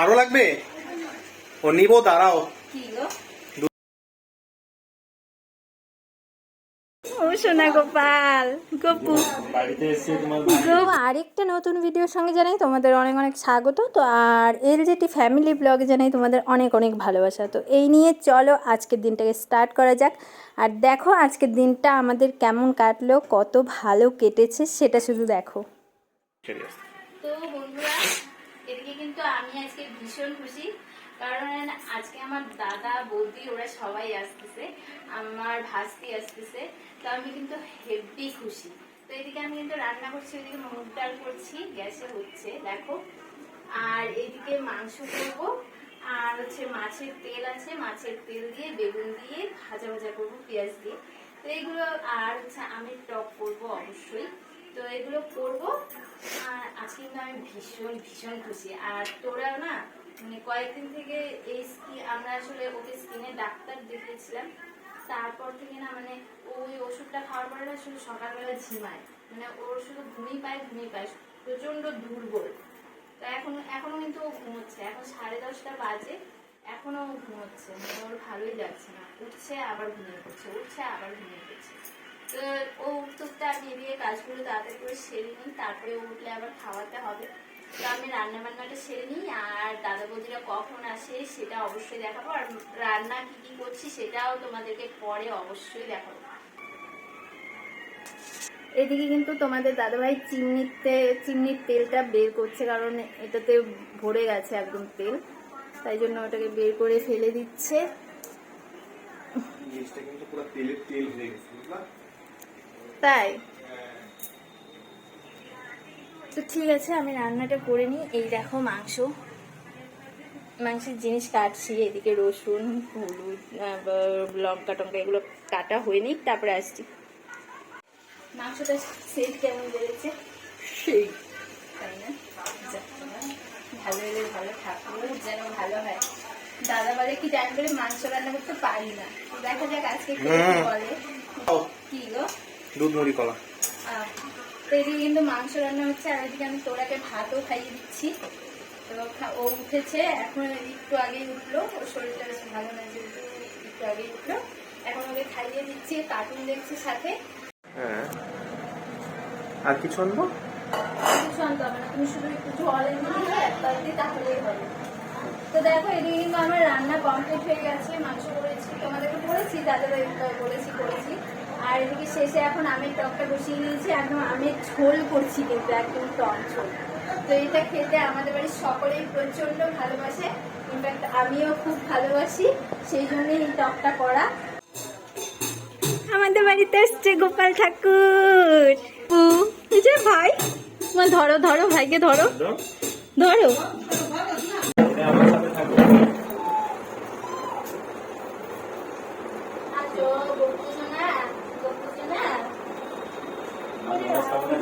আরও লাগবে? ও নিবো দাঁড়াও। কি গো? ও সোনা গোপাল গপু। বাড়িতে এসে তোমার তো আরেকটা নতুন ভিডিওর সঙ্গে জানাই তোমাদের অনেক অনেক স্বাগত। তো আর এলজেটি ফ্যামিলি ব্লগে জানাই তোমাদের অনেক অনেক ভালোবাসা। তো এই নিয়ে চলো আজকের দিনটাকে স্টার্ট করা যাক। আর দেখো আজকের দিনটা আমাদের কেমন কাটলো কত ভালো কেটেছে সেটা শুধু দেখো। তো বন্ধুরা এদিকে কিন্তু আমি আজকে ভীষণ খুশি। কারণ আজকে আমার দাদা, বৌদি ওরা সবাই আসতেছে, আমার ভাস্তি আসতেছে। তো আমি কিন্তু হেভি খুশি। তো এদিকে আমি কিন্তু রান্না করছি ওইদিকে মুগ ডাল করছি, গ্যাসে হচ্ছে, দেখো। আর এদিকে মাংস করব, আর হচ্ছে মাছের তেল আছে, মাছের তেল দিয়ে, বেগুন দিয়ে ভাজা ভাজা করব, পেঁয়াজ দিয়ে। তো এইগুলো আর হচ্ছে আমি টক করব অবশ্যই। তো এগুলো করব। আর আজকে কিন্তু আমি ভীষণ ভীষণ খুশি। আর তোরা না মানে কয়েকদিন থেকে এই স্কিন আমরা আসলে ওকে স্কিনে ডাক্তার দেখিয়েছিলাম। তারপর থেকে না মানে ওই ওষুধটা খাওয়ার পরে না শুধু সকালবেলা ঝিমায় মানে ওর শুধু ঘুমিয়ে পায় ঘুমিয়ে পায়। প্রচণ্ড দুর্বল। তো এখন এখনও কিন্তু ও ঘুমোচ্ছে। এখন সাড়ে দশটা বাজে। এখনও ও ঘুমোচ্ছে। মানে ওর ভালোই যাচ্ছে না। উঠছে, আবার ঘুমিয়ে পড়ছে। উঠছে, আবার ঘুমিয়ে পড়ছে। তো ও উঠতে আমি এদিকে কাজগুলো তাড়াতাড়ি করে সেরে নিই তারপরে উঠলে আবার খাওয়াতে হবে। তো আমি রান্না বান্নাটা সেরে নিই আর দাদা বৌদিরা কখন আসে সেটা অবশ্যই দেখাবো আর রান্না কি কি করছি সেটাও তোমাদেরকে পরে অবশ্যই দেখাবো। এদিকে কিন্তু তোমাদের দাদাভাই চিমনিতে চিমনির তেলটা বের করছে কারণ এটাতে ভরে গেছে একদম তেল তাই জন্য ওটাকে বের করে ফেলে দিচ্ছে। জিনিসটা কিন্তু পুরো তেলের তেল হয়ে গেছে বুঝলা? তাই? তো ঠিক আছে আমি রান্নাটা করে নিই। এই দেখো মাংস। মাংসের জিনিস কাটছি এদিকে রসুন হলুদ লঙ্কা টঙ্কা এগুলো কাটা হয়ে নিক তারপরে আসছি। মাংসটা সেট কেমন বেড়েছে সেই। তাই না? ভালো হলে ভালো ঠাকুর যেন ভালো হয়। দাদা বলে কি টাইম করে মাংস রান্না করতে পারি না। দেখা যাক আজকে কি বলে। কি গো? দুধ মুড়ি কলা তো এদিকে কিন্তু মাংস রান্না হচ্ছে আর এদিকে আমি তোরাকে ভাতও খাইয়ে দিচ্ছি। তো ও উঠেছে এখন একটু আগেই উঠল। ওর শরীরটা বেশ ভালো না একটু আগেই উঠল। এখন ওকে খাইয়ে দিচ্ছি কার্টুন দেখছি সাথে। হ্যাঁ। আর কিছু আনব? কিছু আনতে হবে না তুমি শুধু একটু জল এনে দিলে এক বালতি তাহলেই হবে। তো দেখো এদিকে কিন্তু আমার রান্না কমপ্লিট হয়ে গেছে মাংস করেছি তোমাদেরকে বলেছি তাদের বলেছি করেছি। আর এদিকে শেষে এখন আমের টকটা বসিয়ে দিয়েছি একদম আমের ঝোল করছি কিন্তু একদম টক ঝোল। তো এটা খেতে আমাদের বাড়ির সকলেই প্রচণ্ড ভালোবাসে। ইনফ্যাক্ট আমিও খুব ভালোবাসি সেই জন্যই এই টকটা করা। আমাদের বাড়িতে এসছে গোপাল ঠাকুর। পু এই যে ভাই তোমার ধরো ধরো ভাইকে ধরো। ধরো আজো গপু সোনা গপু সোনা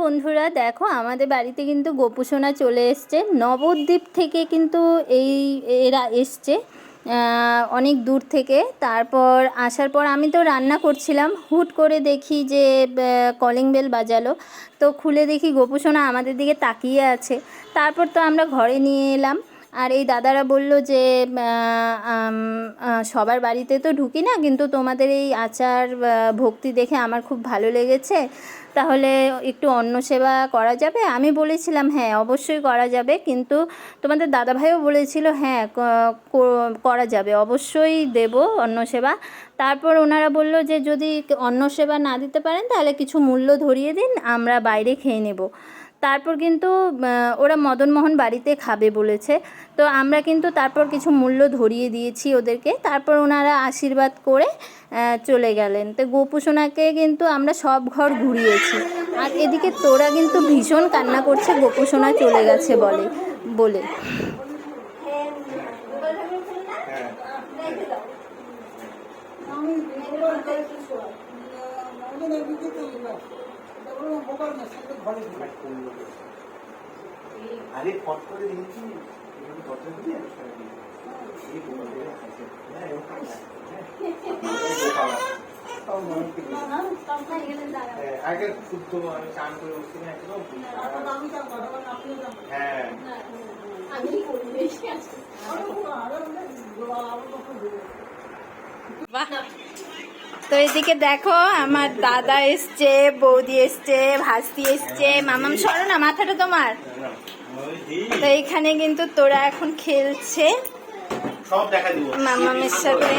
বন্ধুরা, দেখো, আমাদের বাড়িতে কিন্তু গোপুসোনা চলে এসছে। নবদ্বীপ থেকে কিন্তু এই এরা এসছে অনেক দূর থেকে। তারপর আসার পর আমি তো রান্না করছিলাম, হুট করে দেখি যে কলিং বেল বাজালো। তো খুলে দেখি গোপুসোনা আমাদের দিকে তাকিয়ে আছে। তারপর তো আমরা ঘরে নিয়ে এলাম। আর এই দাদারা বলল যে সবার বাড়িতে তো ঢুকি না, কিন্তু তোমাদের এই আচার ভক্তি দেখে আমার খুব ভালো লেগেছে। তাহলে একটু অন্ন সেবা করা যাবে? আমি বলেছিলাম হ্যাঁ অবশ্যই করা যাবে। কিন্তু তোমাদের দাদাভাইও বলেছিল হ্যাঁ করা যাবে, অবশ্যই দেব অন্ন সেবা। তারপর ওনারা বলল যে, যদি অন্ন সেবা না দিতে পারেন, তাহলে কিছু মূল্য ধরিয়ে দিন, আমরা বাইরে খেয়ে নেব। তারপর কিন্তু ওরা মদনমোহন বাড়িতে খাবে বলেছে। তো আমরা কিন্তু তারপর কিছু মূল্য ধরিয়ে দিয়েছি ওদেরকে। তারপর ওনারা আশীর্বাদ করে চলে গেলেন। তো গোপুসোনাকে কিন্তু আমরা সব ঘর ঘুরিয়েছি। আর এদিকে তোরা কিন্তু ভীষণ কান্না করছে, গোপুসোনা চলে গেছে বলে বলে আরে ফট করে দিয়েছি এখানে দরজা দিয়ে আমি সরে দিই। এই বোকা দিয়ে খাইছে। হ্যাঁ, এরকম না। হ্যাঁ, বোকা না। তাও মানুষকে দিই। হ্যাঁ, আগে শুদ্ধ আমি চান করে উঠছি না একদম হ্যাঁ। বাহ। তো এদিকে দেখো আমার দাদা এসছে বৌদি এসছে ভাস্তি এসছে। মামাম সরো না মাথাটা তোমার। তো এইখানে কিন্তু তোরা এখন খেলছে। মামামের সাথে।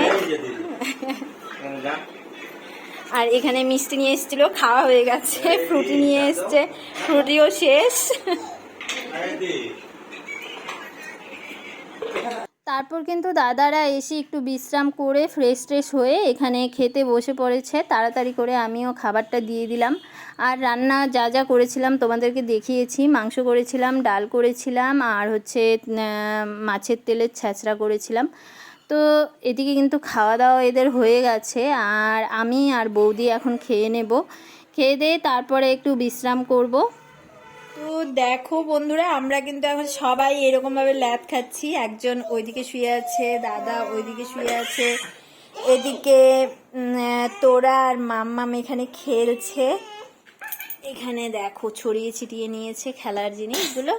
আর এখানে মিষ্টি নিয়ে এসেছিল খাওয়া হয়ে গেছে ফ্রুটি নিয়ে এসছে ফ্রুটিও শেষ। তারপর কিন্তু দাদারা এসে একটু বিশ্রাম করে ফ্রেশ ট্রেশ হয়ে এখানে খেতে বসে পড়েছে। তাড়াতাড়ি করে আমিও খাবারটা দিয়ে দিলাম। আর রান্না যা যা করেছিলাম তোমাদেরকে দেখিয়েছি। মাংস করেছিলাম, ডাল করেছিলাম, আর হচ্ছে মাছের তেলের ছ্যাঁচড়া করেছিলাম। তো এদিকে কিন্তু খাওয়া দাওয়া এদের হয়ে গেছে। আর আমি আর বৌদি এখন খেয়ে নেব। খেয়ে দিয়ে তারপরে একটু বিশ্রাম করব। তো দেখো বন্ধুরা আমরা কিন্তু এখন সবাই এরকমভাবে ল্যাদ খাচ্ছি। একজন ওইদিকে শুয়ে আছে দাদা ওইদিকে শুয়ে আছে। এদিকে তোরা আর মাম্মাম এখানে খেলছে। এখানে দেখো ছড়িয়ে ছিটিয়ে নিয়েছে খেলার জিনিসগুলো।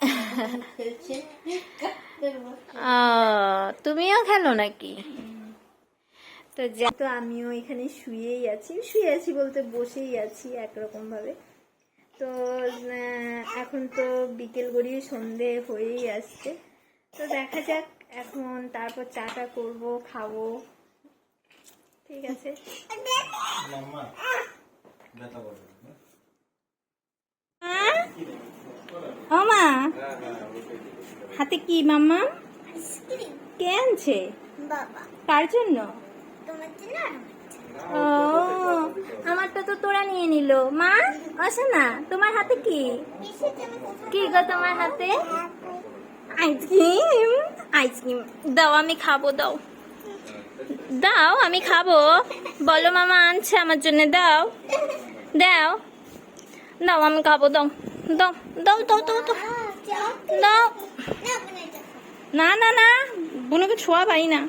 তুমিও খেলো নাকি? তো যা তো আমিও এখানে শুয়েই আছি। শুয়ে আছি বলতে বসেই আছি একরকম ভাবে তো এখন তো বিকেল গড়িয়ে সন্ধে হয়েই আসছে। তো দেখা যাক এখন তারপর চাটা করব খাব। ঠিক আছে? হ্যাঁ? ও মা? হাতে কি মাম্মা? কে আনছে? বাবা। কার জন্য? ও আমারটা তো তোরা নিয়ে নিল। মা আসো না। তোমার হাতে কি? কি গো তোমার হাতে? Ice cream. Ice cream. দাও আমি খাব দাও। দাও আমি খাব। বলো মামা আনছে আমার জন্য দাও। দাও। দাও আমি খাব দাও। দাও দাও দাও দাও দাও। দাও। না, না না। না বোনকে ছোঁয়া পাই না।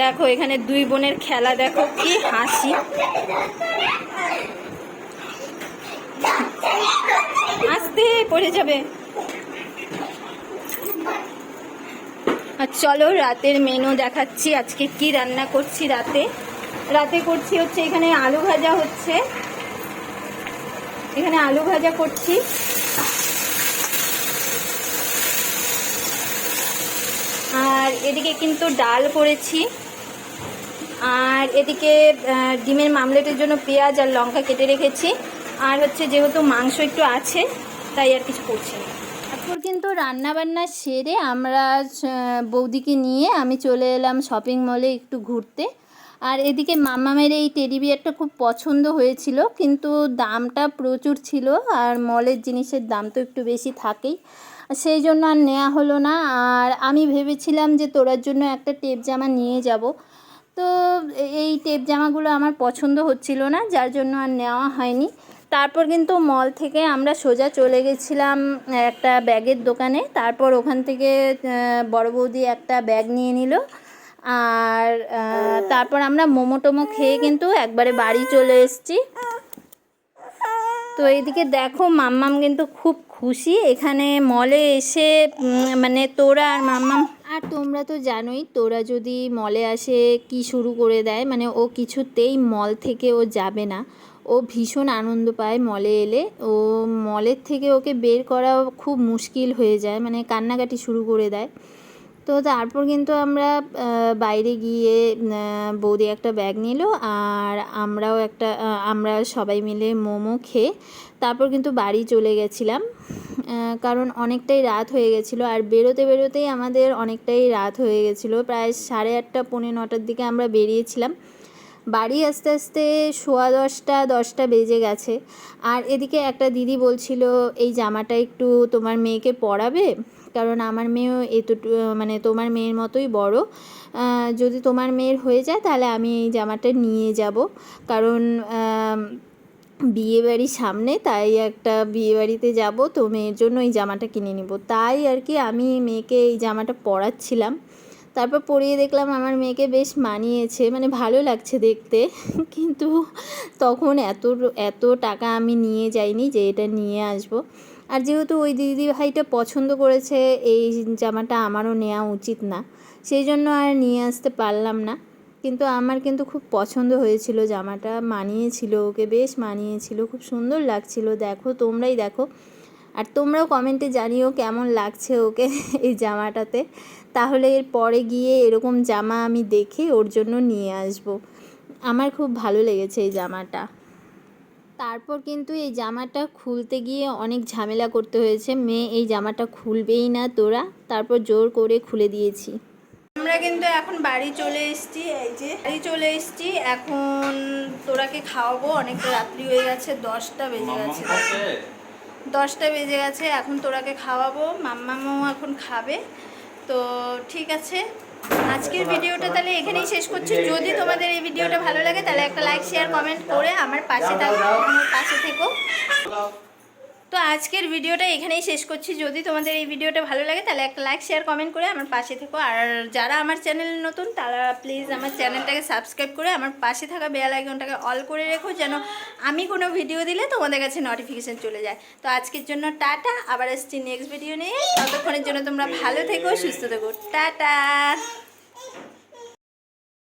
দেখো, এখানে দুই বোনের খেলা, দেখো কি হাসি। আস্তে পড়ে যাবে। আর চলো, রাতের মেনু দেখাচ্ছি। আজকে কি রান্না করছি রাতে? রাতে করছি হচ্ছে এখানে আলু ভাজা হচ্ছে। এখানে আলু ভাজা করছি। আর এদিকে কিন্তু ডাল করেছি। আর এদিকে ডিমের মামলেটের জন্য পেঁয়াজ আর লঙ্কা কেটে রেখেছি। আর হচ্ছে যেহেতু মাংস একটু আছে, তাই আর কিছু করছি না। তারপর কিন্তু রান্না বান্না সেরে আমরা বৌদিকে নিয়ে আমি চলে এলাম শপিং মলে একটু ঘুরতে। আর এদিকে মামামের এই টেডি বিয়ারটা খুব পছন্দ হয়েছিল, কিন্তু দামটা প্রচুর ছিল আর মলের জিনিসের দাম তো একটু বেশি থাকেই। সেই জন্য আর নেওয়া হলো না। আর আমি ভেবেছিলাম যে তোরার জন্য একটা টেপ জামা নিয়ে যাব। তো এই টেপ জামাগুলো আমার পছন্দ হচ্ছিল না, যার জন্য আর নেওয়া হয়নি। তারপর কিন্তু মল থেকে আমরা সোজা চলে গেছিলাম একটা ব্যাগের দোকানে। তারপর ওখান থেকে বড় বৌদি একটা ব্যাগ নিয়ে নিল। আর তারপর আমরা মোমো টোমো খেয়ে কিন্তু একবারে বাড়ি চলে এসেছি। তো এইদিকে দেখো মাম্মাম কিন্তু খুব খুশি। এখানে মলে এসে মানে তোরা আর মামা আর তোমরা তো জানোই, তোরা যদি মলে আসে কি শুরু করে দেয়? মানে ও কিছুতেই মল থেকে ও যাবে না। ও ভীষণ আনন্দ পায় মলে এলে। ও মলের থেকে ওকে বের করা খুব মুশকিল হয়ে যায়। মানে কান্নাকাটি শুরু করে দেয়। তো তারপর কিন্তু আমরা বাইরে গিয়ে বৌদি একটা ব্যাগ নিল আর আমরাও একটা আমরা সবাই মিলে মোমো খেয়ে তারপর কিন্তু বাড়ি চলে গেছিলাম। কারণ অনেকটাই রাত হয়ে গেছিল আর বেরোতে বেরোতেই আমাদের অনেকটাই রাত হয়ে গেছিল। প্রায় সাড়ে আটটা, পৌনে নটার দিকে আমরা বেরিয়েছিলাম। বাড়ি আস্তে আস্তে সোয়া দশটা দশটা বেজে গেছে। আর এদিকে একটা দিদি বলছিল, এই জামাটা একটু তোমার মেয়েকে পরাবে? কারণ আমার মেয়েও এতটু মানে তোমার মেয়ের মতোই বড়। যদি তোমার মেয়ের হয়ে যায় তাহলে আমি এই জামাটা নিয়ে যাব। কারণ বিয়ে বাড়ির সামনে তাই একটা বিয়ে বাড়িতে যাব, তো মেয়ের জন্য এই জামাটা কিনে নিব। তাই আর কি আমি মেয়েকে এই জামাটা পরাচ্ছিলাম। তারপর পরিয়ে দেখলাম আমার মেয়েকে বেশ মানিয়েছে মানে ভালো লাগছে দেখতে। কিন্তু তখন এত এত টাকা আমি নিয়ে যাইনি যে এটা নিয়ে আসব। আর যেহেতু ওই দিদি ভাইটা পছন্দ করেছে, এই জামাটা আমারও নেওয়া উচিত না। সেই জন্য আর নিয়ে আসতে পারলাম না। কিন্তু আমার কিন্তু খুব পছন্দ হয়েছিল জামাটা, মানিয়েছিল ওকে, বেশ মানিয়েছিল, খুব সুন্দর লাগছিল। দেখো, তোমরাই দেখো। আর তোমরাও কমেন্টে জানিও কেমন লাগছে ওকে এই জামাটাতে। তাহলে এর পরে গিয়ে এরকম জামা আমি দেখে ওর জন্য নিয়ে আসব। আমার খুব ভালো লেগেছে এই জামাটা। তারপর কিন্তু এই জামাটা খুলতে গিয়ে অনেক ঝামেলা করতে হয়েছে। মেয়ে এই জামাটা খুলবেই না তোরা। তারপর জোর করে খুলে দিয়েছি। আমরা কিন্তু এখন বাড়ি চলে এসেছি এই যে। বাড়ি চলে এসেছি এখন তোরাকে খাওয়াবো। অনেকটা রাত্রি হয়ে গেছে দশটা বেজে গেছে। দশটা বেজে গেছে এখন তোরাকে খাওয়াবো। মাম্মামও এখন খাবে। তো ঠিক আছে আজকের ভিডিওটা তাহলে এখানেই শেষ করছি। যদি তোমাদের এই ভিডিওটা ভালো লাগে, তাহলে একটা লাইক শেয়ার কমেন্ট করে আমার পাশে থাকো আমার পাশে থেকো। তো আজকের ভিডিওটা এখানেই শেষ করছি। যদি তোমাদের এই ভিডিওটা ভালো লাগে, তাহলে একটা লাইক শেয়ার কমেন্ট করে আমার পাশে থেকো। আর যারা আমার চ্যানেল নতুন, তারা প্লিজ আমার চ্যানেলটাকে সাবস্ক্রাইব করে আমার পাশে থাকা বেল আইকনটাকে অল করে রেখো, যেন আমি কোনো ভিডিও দিলে তোমাদের কাছে নোটিফিকেশান চলে যায়। তো আজকের জন্য টাটা, আবার আসছি নেক্সট ভিডিও নিয়ে। ততক্ষণের জন্য তোমরা ভালো থেকো, সুস্থ থেকো। টাটা!